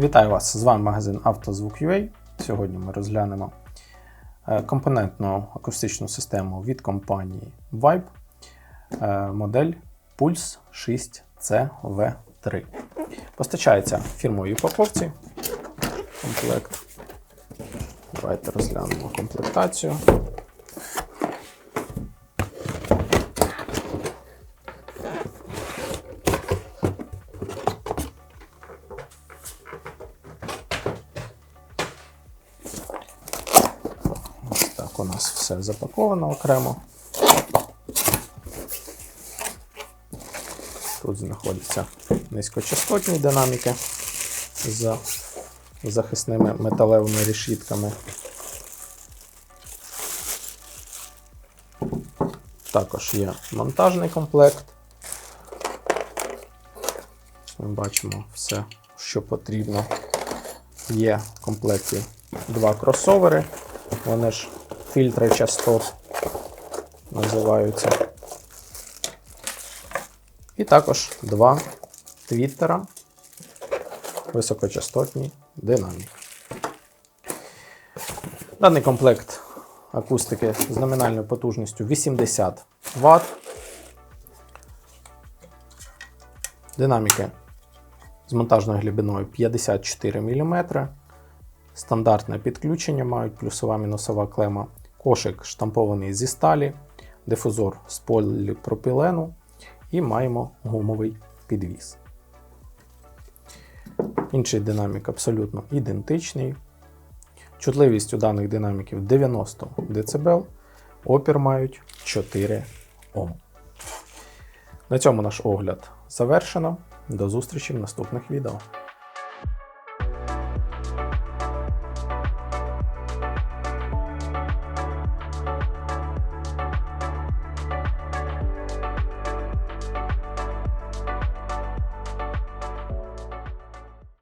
Вітаю вас! З вами магазин «Автозвук.UA». Сьогодні ми розглянемо е, компонентну акустичну систему від компанії Vibe, е, модель Pulse 6CV3. Постачається фірмовій упаковці. Комплект. Давайте розглянемо комплектацію. У нас все запаковано окремо. Тут знаходяться низькочастотні динаміки з захисними металевими решітками. Також є монтажний комплект. Ми бачимо все, що потрібно. Є в комплекті два кросовери. Вони ж фільтри частот називаються. І також два твіттера високочастотні динаміки. Даний комплект акустики з номінальною потужністю 80 Вт. Динаміки з монтажною глибиною 54 мм. Стандартне підключення мають плюсова мінусова клема, кошик штампований зі сталі, дифузор з поліпропілену і маємо гумовий підвіс. Інший динамік абсолютно ідентичний. Чутливість у даних динаміків 90 дБ, опір мають 4 Ом. На цьому наш огляд завершено. До зустрічі в наступних відео.